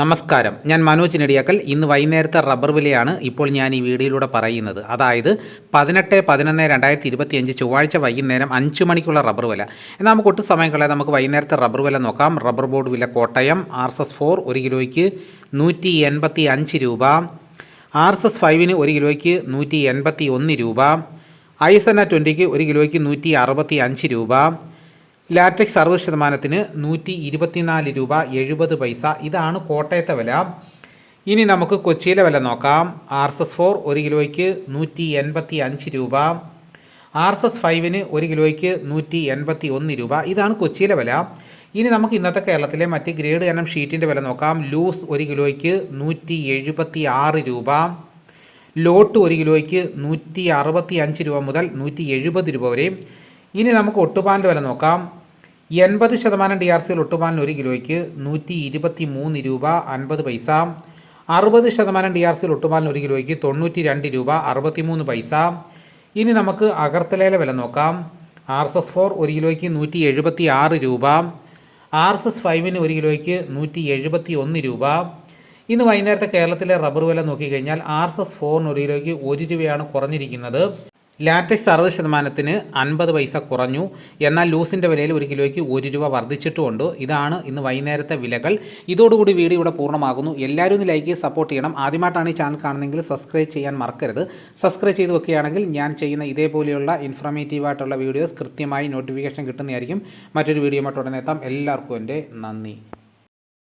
നമസ്കാരം. ഞാൻ മനോജ് നെടിയാക്കൽ. ഇന്ന് വൈകുന്നേരത്തെ റബ്ബർ വിലയാണ് ഇപ്പോൾ ഞാൻ ഈ വീഡിയോയിലൂടെ പറയുന്നത്. അതായത് പതിനെട്ട് പതിനൊന്ന് രണ്ടായിരത്തി ഇരുപത്തി അഞ്ച് ചൊവ്വാഴ്ച വൈകുന്നേരം അഞ്ച് മണിക്കുള്ള റബ്ബർ വില. എന്നാൽ നമുക്ക് ഒട്ടും സമയം കളയാതെ നമുക്ക് വൈകുന്നേരത്തെ റബ്ബർ വില നോക്കാം. റബ്ബർ ബോർഡ് വില Kottayam R S S four ഒരു കിലോയ്ക്ക് നൂറ്റി എൺപത്തി അഞ്ച് രൂപ. ആർ എസ് എസ് ഫൈവിന് ഒരു കിലോയ്ക്ക് നൂറ്റി എൺപത്തി ഒന്ന് രൂപ. ഐ എസ് എൻ ആ ട്വന്റിക്ക് ഒരു കിലോയ്ക്ക് നൂറ്റി അറുപത്തി അഞ്ച് രൂപ. ലാറ്റക്സ് അറുപത് ശതമാനത്തിന് നൂറ്റി ഇരുപത്തിനാല് രൂപ എഴുപത് പൈസ. ഇതാണ് കോട്ടയത്തെ വില. ഇനി നമുക്ക് കൊച്ചിയിലെ വില നോക്കാം. ആർ എസ് എസ് ഫോർ ഒരു കിലോയ്ക്ക് നൂറ്റി എൺപത്തി അഞ്ച് രൂപ. ആർ എസ് എസ് ഫൈവിന് ഒരു കിലോയ്ക്ക് നൂറ്റി എൺപത്തി ഒന്ന് രൂപ. ഇതാണ് കൊച്ചിയിലെ വില. ഇനി നമുക്ക് ഇന്നത്തെ കേരളത്തിലെ മറ്റ് ഗ്രേഡ് എണ്ണം ഷീറ്റിന്റെ വില നോക്കാം. ലൂസ് ഒരു കിലോയ്ക്ക് നൂറ്റി എഴുപത്തി ആറ് രൂപ. ലോട്ട് ഒരു കിലോയ്ക്ക് നൂറ്റി അറുപത്തി അഞ്ച് രൂപ മുതൽ നൂറ്റി എഴുപത് രൂപ വരെ. ഇനി നമുക്ക് ഒട്ടുപാലിന്റെ വില നോക്കാം. എൺപത് ശതമാനം ഡി ആർ സിയിൽ ഒട്ടുപാലിന് ഒരു കിലോയ്ക്ക് നൂറ്റി ഇരുപത്തി മൂന്ന് രൂപ അൻപത് പൈസ. അറുപത് ശതമാനം ഡി ആർ സിയിൽ ഒട്ടുപാലിന് ഒരു കിലോയ്ക്ക് തൊണ്ണൂറ്റി രണ്ട് രൂപ അറുപത്തി മൂന്ന് പൈസ. ഇനി നമുക്ക് അഗർത്തലയിലെ വില നോക്കാം. ആർ എസ് എസ് ഫോർ ഒരു കിലോയ്ക്ക് നൂറ്റി എഴുപത്തി ആറ് രൂപ ആർ എസ് എസ് ഫൈവിന് ഒരു കിലോയ്ക്ക് നൂറ്റി എഴുപത്തി ഒന്ന് രൂപ. ഇന്ന് വൈകുന്നേരത്തെ കേരളത്തിലെ റബ്ബർ വില നോക്കിക്കഴിഞ്ഞാൽ ആർ എസ് എസ് ഫോറിന് ഒരു കിലോയ്ക്ക് ഒരു രൂപയാണ് കുറഞ്ഞിരിക്കുന്നത്. ലാറ്റക്സ് അറുപത് ശതമാനത്തിന് അൻപത് പൈസ കുറഞ്ഞു. എന്നാൽ ലൂസിന്റെ വിലയിൽ ഒരു കിലോയ്ക്ക് ഒരു രൂപ വർദ്ധിച്ചിട്ടുമുണ്ട്. ഇതാണ് ഇന്ന് വൈകുന്നേരത്തെ വിലകൾ. ഇതോടുകൂടി വീഡിയോ ഇവിടെ പൂർണമാകുന്നു. എല്ലാവരും ഒന്ന് ലൈക്ക് സപ്പോർട്ട് ചെയ്യണം. ആദ്യമായിട്ടാണ് ഈ ചാനൽ കാണുന്നതെങ്കിൽ സബ്സ്ക്രൈബ് ചെയ്യാൻ മറക്കരുത്. സബ്സ്ക്രൈബ് ചെയ്ത് വെക്കുകയാണെങ്കിൽ ഞാൻ ചെയ്യുന്ന ഇതേപോലെയുള്ള ഇൻഫർമേറ്റീവായിട്ടുള്ള വീഡിയോസ് കൃത്യമായി നോട്ടിഫിക്കേഷൻ കിട്ടുന്നതായിരിക്കും. മറ്റൊരു വീഡിയോ ഉടനെ എത്താം. എല്ലാവർക്കും എന്റെ നന്ദി.